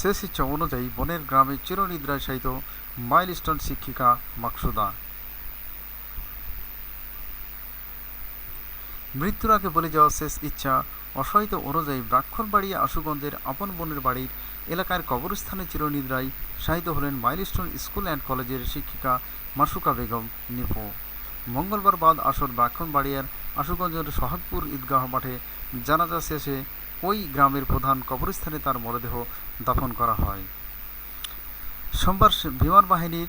শেষ ইচ্ছা অনুযায়ী বনের গ্রামে চিরনিদ্রায় শায়িত মাইলস্টোন শিক্ষিকা মাকসুদা। মৃত্যুর আগে বলে যাওয়া শেষ ইচ্ছা অসহায়িত অনুযায়ী ব্রাক্ষণবাড়ি আশুগঞ্জের আপন বোনের বাড়ির এলাকার কবরস্থানে চিরনিদ্রায় শাহিত হলেন মাইলস্টোন স্কুল অ্যান্ড কলেজের শিক্ষিকা মাসুকা বেগম নিপো। মঙ্গলবার বাদ আসর ব্রাক্ষণবাড়িয়ার আশুগঞ্জের সোহাগপুর ঈদগাহ মাঠে জানাজা শেষে ওই গ্রামের প্রধান কবরস্থানে তার মরদেহ দাফন করা হয়। সোমবার বিমান বাহিনীর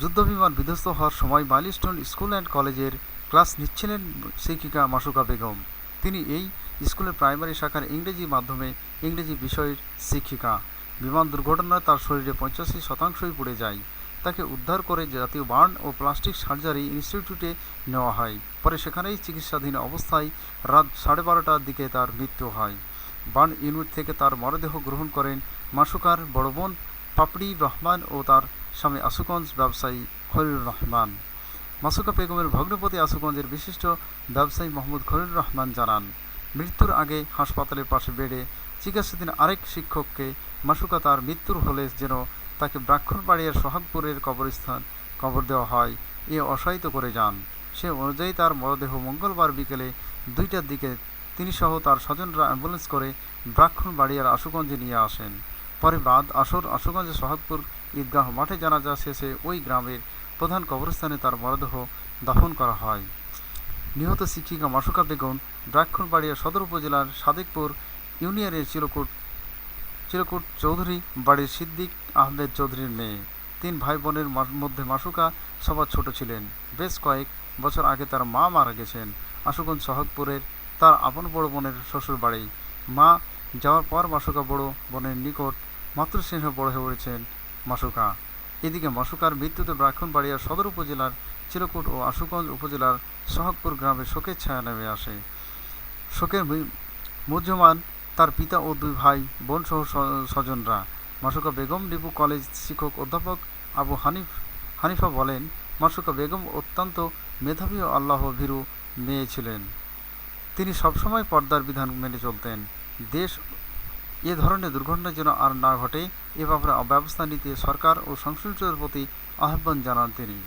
যুদ্ধবিমান বিধ্বস্ত হওয়ার সময় মাইলস্টোন স্কুল অ্যান্ড কলেজের ক্লাস নিচ্ছিলেন শিক্ষিকা মাসুকা বেগম। তিনি এই স্কুলের প্রাইমারি শাখার ইংরেজি মাধ্যমে ইংরেজি বিষয়ের শিক্ষিকা। বিমান দুর্ঘটনায় তার শরীরে পঁচাশি শতাংশই পড়ে যায়। তাকে উদ্ধার করে জাতীয় বার্ন ও প্লাস্টিক সার্জারি ইনস্টিটিউটে নেওয়া হয়। পরে সেখানেই চিকিৎসাধীন অবস্থায় রাত সাড়ে বারোটার দিকে তার মৃত্যু হয়। বার্ন ইউনিট থেকে তার মরদেহ গ্রহণ করেন মাসুকার বড় বোন পাপড়ি রহমান ও তার স্বামী আশুগঞ্জ ব্যবসায়ী খলিলুর রহমান। মাসুকা বেগমের ভগ্নপতি আশুগঞ্জের বিশিষ্ট ব্যবসায়ী মোহাম্মদ খলিলুর রহমান জানান, মৃত্যুর আগে হাসপাতালের পাশে বেডে চিকিৎসাধীন আরেক শিক্ষককে মাসুকা তার মৃত্যুর হলে যেন তাকে ব্রাক্ষণবাড়িয়ার সোহাগপুরের কবরস্থান কবর দেওয়া হয়, এ অসহায়িত করে যান। সে অনুযায়ী তার মরদেহ মঙ্গলবার বিকেলে দুইটার দিকে তিনি সহ তার স্বজনরা অ্যাম্বুলেন্স করে ব্রাক্ষণবাড়িয়ার আশুগঞ্জে নিয়ে আসেন। পরে বাদ আসর আশুগঞ্জে সোহাগপুর ঈদগাহ মাঠে জানাজা শেষে ওই গ্রামের প্রধান কবরস্থানে তার মরদেহ দাফন করা হয়। নিহত শিক্ষিকা মাসুকা বেগম ব্রাক্ষণবাড়িয়া সদর উপজেলার সাদেকপুর ইউনিয়নের চিরকুট চিরকুট চৌধুরী বাড়ির সিদ্দিক আহমেদ চৌধুরীর মেয়ে। তিন ভাই বোনের মধ্যে মাসুকা সবার ছোট ছিলেন। বেশ কয়েক বছর আগে তার মা মারা গেছেন। আশুগঞ্জ সোহাগপুরের তার আপন বড় বোনের শ্বশুর বাড়ি। মা যাওয়ার পর মাসুকা বড় বোনের নিকট মাতৃস্নেহ বড় হয়ে উঠেছেন মাসুকা। এদিকে মাসুকার মৃত্যুতে ব্রাক্ষণবাড়িয়ার সদর উপজেলার চিরকুট ও আশুগঞ্জ উপজেলার সোহাগপুর গ্রামে শোকের ছায়া নেমে আসে। শোকের মি- তার পিতা ও দুই ভাই, বোন সহ স্বজনরা। মাসুকা বেগম ডিবু কলেজ শিক্ষক অধ্যাপক আবু হানিফ হানিফা বলেন, মাসুকা বেগম অত্যন্ত মেধাবী ও আল্লাহ ভীরু মেয়ে ছিলেন। তিনি সবসময় পর্দার বিধান মেনে চলতেন। দেশ এ ধরনের দুর্ঘটনা যেন আর না ঘটে, এ ব্যাপারে ব্যবস্থা নিতে সরকার ও সংশ্লিষ্টদের প্রতি আহ্বান জানান তিনি।